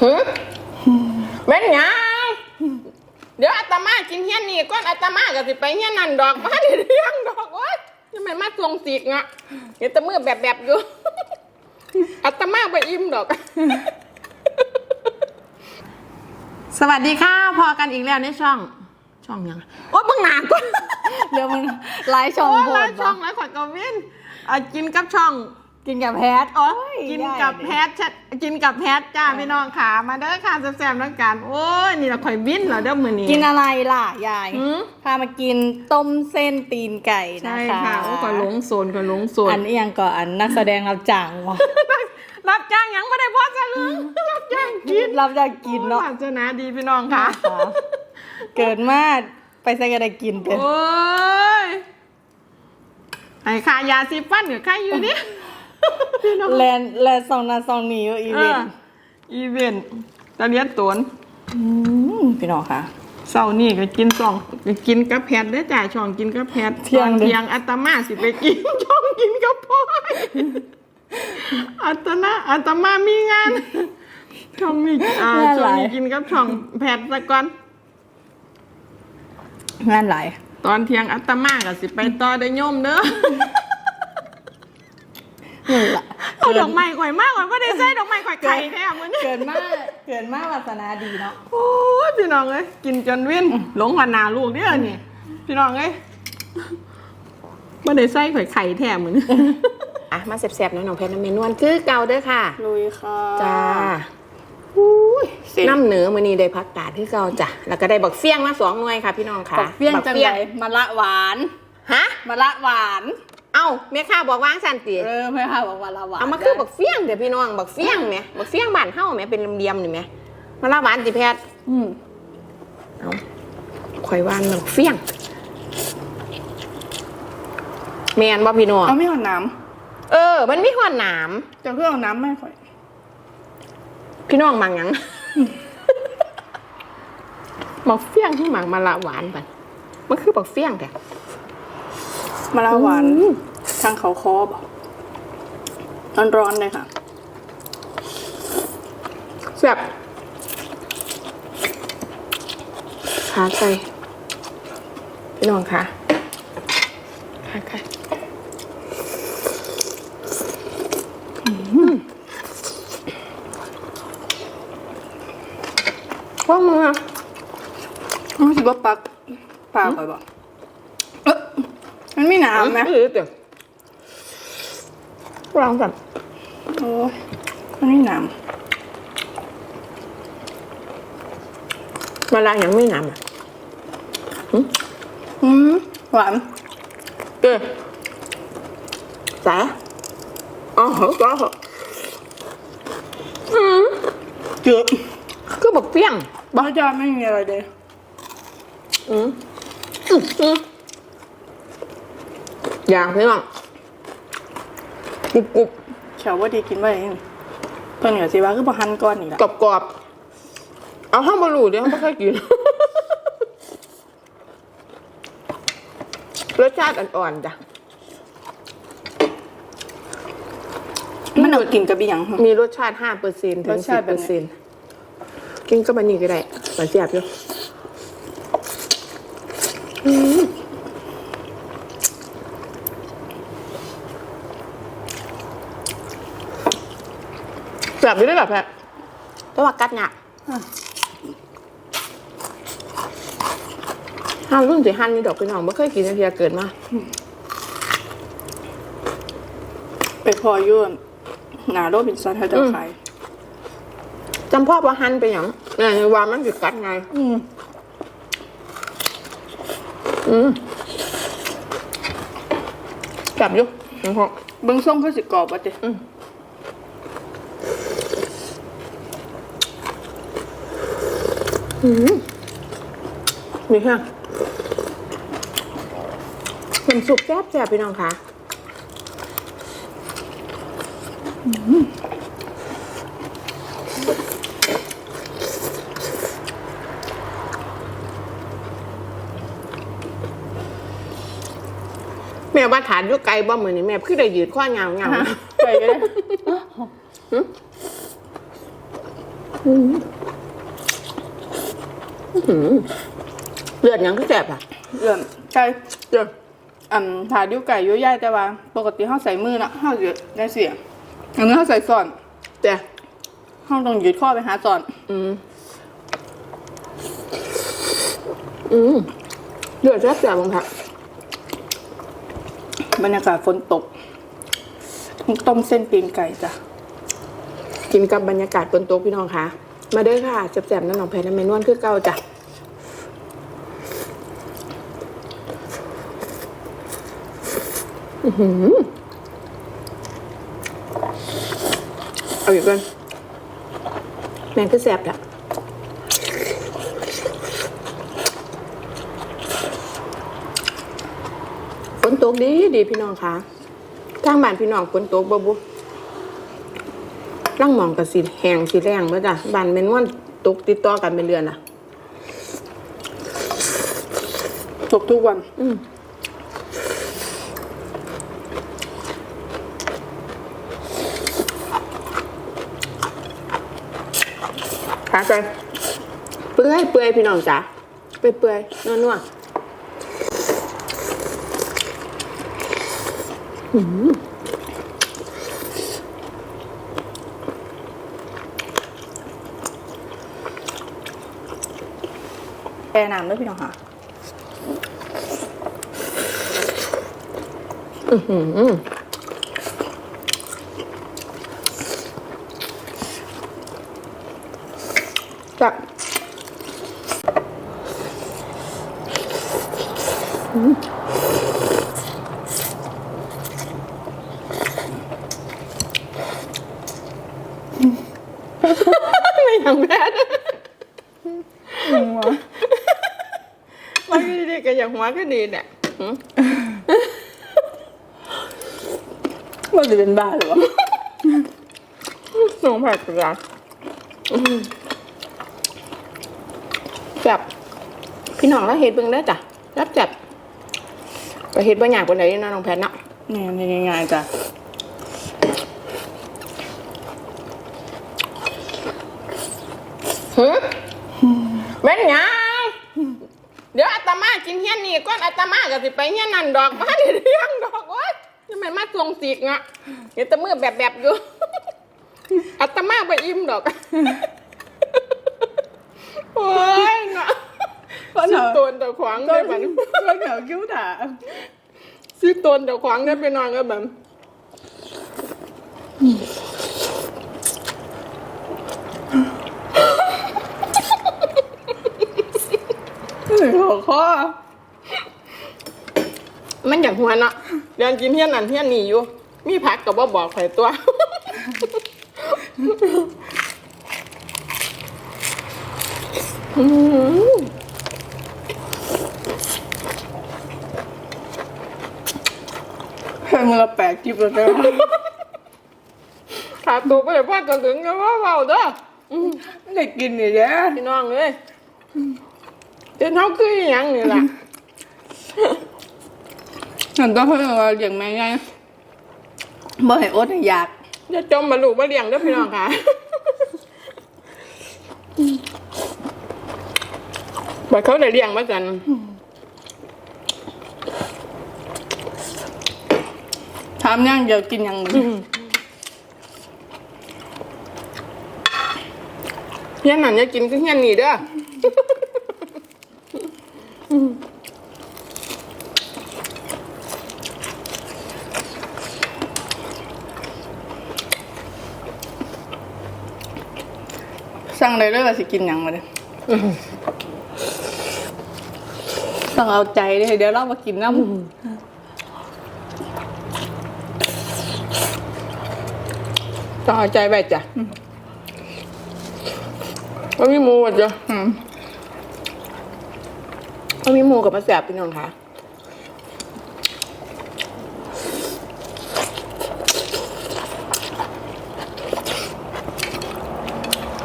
หือเว้นหยังเดี๋ยวอาตมากินเฮี้ยนนี่ก้อนอาตมาก็สิไปเฮี้ยนนั่นดอกมาดิเรื่องดอกโอ๊ยยังไม่มาทวงสีกอะเดี๋ยวแตะมือแบบแบบๆอยู่ อาตมาไปอิ่มดอก สวัสดีค่ะ พอกันอีกแล้วในช่อง ช่องยัง โอ๊ยเบิ่งหนาก่อน เดี๋ยวมันไลฟ์ช่องโอ้ยโพหลาดยช่องแล้วขวัญกวินอะกินกับช่อง กินกับแพทโอ้โอ้ยยกินกับแพทชะกินกับแพทจ้าพี่น้องขามาเด้อค่ะแซ่บๆแล้วกัน โอ้ยนี่เราข่อยบินเหรอเด้อมื้อนี้กินอะไรล่ะยายหืมพามากินต้มเส้นตีนไก่นะใช่คะค่ะโอ้ก็หลงโซนก็หลงโซนอันนี้ยังก่อนอันนักแสดงรับจ้างวะรับจ้างยังไม่ได้พอจะลืมรับจ้างกินรับจ้างกินเนาะโอ้ยศาสนาดีพี่น้องค่ะ เกิดมาไปใส่กันได้กินเต็มโอ้ยไอ้ค่ายาซีฟันกับใครอยู่นี่พี่น้อง แลนแลนซองนาซองนี้อีเอเวนอต์อีเวนต์ตอนเลี้ยงตวนมพี่น้องค่ะเสาร์นี่ก็กินสองก็กินกับแพทย์เด้อจ้าช่องกินกับแพทย์เที่ยงตอนเด้อเที่ยงอาตมาสิไปกินช่องกินกับพ่อยอาตมาอาตมามีงานช่องมีอ่าช่องนี้กินกับช่องแพทย์ซะก่อนงานหลายตอนเที่ยงอาตมาก็สิไปต่อได้อโยมเด้อนี่ล่ะ เอาดอกไม้ข่อยมากข่อยไม่ได้ใส่ดอกไม้ข่อยไข่แท้มื้อนี้เกิดมาเกิดมาวาสนาดีเนาะโอ้ยพี่น้องเอ้ยกินจนวินหลงหัวหน้าลูกเด้อนี่พี่น้องเอ้ยไม่ได้ใส่ข่อยไข่แท้มื้อนี้อะมาแซ่บๆนะน้องเพชรน้ำเมนวลคือเก่าเด้อค่ะลุยค่ะจ้าอุ้ยเส้นน้ำเหนือมื้อนี้ได้พักกาดคือเก่าจ้ะ แล้วก็ได้บักเฟี้ยงมาสองหน่วยค่ะพี่น้องค่ะ บักเฟี้ยงจังบักไรมะละหวาน ฮะมะละหวาน เอ้าแม่ข้าบอกวางสันติเออไม่ค่ะบอกมะละหวานเอามาคือบักเฟี้ยงเดี๋ยวพี่น้องบักเฟี้ยงแหมบักเฟี้ยงบ้านเฮาแหมเป็นเหลี่ยมๆนี่แหมมาละหวานสิแพทย์อืมเอาข่อยวานบักเฟี้ยงแม่นบ่พี่น้องเอาไม่หอนน้เออ มันมีหัวหนามำจะเพื่อเอาน้ำไม่ค่อยพี่น้องมังหยังบักเฟี้ยงที่หมักมาละหวานปันมันคือบักเฟี้ยงแต่ มะละหวานอืมทางเขาคอบอกร้อนๆเลยค่ะแซ่บขาไก่พี่น้องค่ะขาไก่ว่ามึงอะรู้สึกว่าปักปลาค่อยบอกเอ๊ะ มันไม่หนาวไหมเออเดี๋ยวลองก่อนโอ้ยมันไม่หนาวเวลายังไม่น้ำอะอืมหวานเออแต่อ๋อเหรอเหรออืมเกือบคือบักเปี้ยงบ้าจ้าไม่มีอะไรเลยอืมอืม อืมอย่างพี่น้องกรุบกรุบเฉาว่าดีกินไว้ยังเพิ่นเหนือสิว่าคือบ่หันก้อนนี่แหละกรอบกรอบๆเอาห้องบรูเดี๋ยวห้องไม่ค่อยกิน รสชาติอ่อนๆจ้ะ มันเอากินกับอีหยังมีรสชาติห้าเปอร์เซ็นถึรงสสิชาบติแบเปบอไหนร์เซ็นกินกับอันนี้ก็ได้หวานเสียบอยู่ แสบอยู่ได้แบบแพะแต่ว่ากัดหนักห้ามรุ่นสิหันนี่ดอกพี่น้องไม่เคยกินนาทีเกิดมาไปพอยุ่นหนาโรบินสันเขาจะอืมขายจำพ่อว่าหันไปอย่างเนี่ยว่ามันสิกัดไง อืมอืมกลับอยู่อืมพอเบิ้งส่งเขาสิกรอบว่าตินี่ค่ะเป็นสุกแซ่บแซ่บพี่น้องค่ะแม่ว่าฐานอยุไกลบ่เหมือนนี่แม่คือได้ยืดข้อเงาเงาไป ก็ได้นเลือดหยังก็แสบอะเรื่องไก่เลือดอันถาดิ้วไก่ยุ่ยย่ายแต่ว่า ปกติเขาใส่มือนะเขาจะได้เสียงอันนี้เขาใส่ซ่อนแต่เขาต้องยืดข้อไปหาซ่อนอืมอืมเลือดแสบแสบบ้างค่ะบรรยากาศฝนตกต้มเส้นตีนไก่จ้ะ กินกับบรรยากาศบนโต๊ะพี่น้องค่ะ มาเด้อค่ะแสบๆน้ำหนองแพน้ำเมนวนคือเก่าจ้ะอื้อหือเอาอีกคนแมงคือแสบจ้ะฝนตกดีดีพี่น้องคะทางบ้านพี่น้องฝนตกบ่บุ ร่างหมองกับสีแหงสีแรงเมื่อจ้ะบานเป็นว่านตกติดต่อกันเป็นเดือนอะ ตกทุกวัน อืมขาใจเปื่อยเปื่อยพี่น้องจ๋าเปื่อยเปื่อยนัวนัวแอ ร์น้ำด้วยพี่น้องค่ะจับไม่อย่างแพ้มาดีๆ ก็อย่างหัวก็ดีเนี่ยหืมว่าจะเป็นบ้าหรือวะน้องผัดกระดาษจับพี่น้องแล้วเห็ดเบิ่งได้อจ้ะรับจับก็เห็ดบางอย่างบนไหนนะน้องแพทเนาะนี่นี่ง่ายๆจ้ะฮึแม่นหยัง เดี๋ยวอาตมากินเฮี้ยนนี่ก่อนอาตมาก็สิไปเฮี้ยนนั่นดอกมาเดี๋ยวเลี้ยงดอกโอ้ยทำไมมาทรงสีกงะเดี๋ยวแตะมือแบบแบบๆอยู่อาตมาไปอิ่มดอกโอ้ยเนาะซื้อตนเดี๋ยวขวางก็ได้บัดก็เหนียวคิ้วด่าซื้อตนเดี๋ยวขวางได้ไปนอนก็แบบ หัวข้อ มันอยากหัวเนาะเดินกินเฮี้ยนนั่นเฮี้ยนนี่อยู่ มีผักกับว่าบอกใครตัว อืมเพื่อนมือละแปดกิบแล้วจ้ะขาดตัวไปเลยพ่อจนถึงจะว่าเบาเด้ออืมไม่ได้กินนี่แหละ พี่น้องเลย เจ้าเท้าคืออหยังนี่แหละฉันก็เพิ่งว่าอย่างแม่ไงบ่ให้อดให้อยากจะจมมาลูกมาเลี้ยงเด้อพี่น้องค่ะบัดเขาได้เลี้ยงมากันถามย่างเดียวกินอย่างหนึ่งเฮี้ยนนั่นจะกินคือเฮี้ยนนี่เด้อ สั่งเลยเลยว่าสิกินอย่างมาเลยต้องเอาใจเลยเดี๋ยวเรามากินน้ำต้องเอาใจไปจ้ะก็มีหมูอะจ้ะ อืม ก็มีหมูกับปลาแสบพี่น้องค่ะ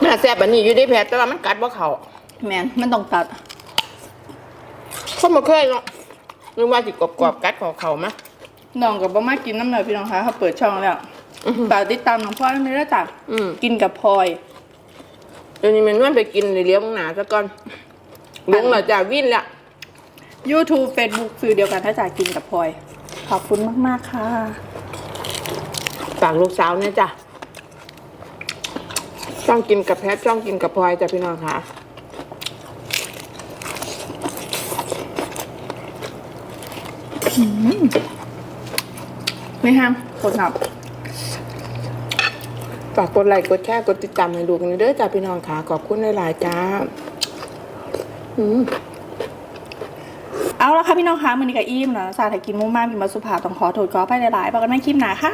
มันน่ะแสบแบบนี้อยู่ได้แผลแต่ว่ามันกัดว่าเขาแมนมันต้องตัดคนมาเคยเนาะนึกว่าสิกรอบๆกัดเขาเขามะน้องกับบ่มากินน้ำหน่อยพี่น้องคะเขาเปิดช่องแล้วฝากติดตามน้องพลอยไม่ได้จ้ะอืมกินกับพลอยเดี๋ยวนี้มันนวลไปกินเดี๋ยวเลี้ยวมึงหนาซะก่อนลงแล้วจ้ะวิ่นละ YouTube Facebook สื่อเดียวกันถ้าจ่ายกินกับพลอย ขอบคุณมาก ๆ ค่ะ ฝากลูกสาวเนี่ยจ้ะต้องกินกับแพทต้องกินกับพลอยจ้ะพี่น้องค่ะไม่ห้ามคนขับฝากกดไลค์กดแชร์กดติดตามให้ดูกันเด้อจ้าพี่น้องค่ะ ขอบคุณหลายๆจ้า อืม เอาละค่ะพี่น้องคะมือนี้กับอิ่มนะสาถ่ายกินมุ่งมากมีมาสุภาพต้องขอโทษขอไปหลายๆบอกกันไม่คลิปหนาค่ะ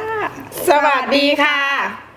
สวัสดีค่ะ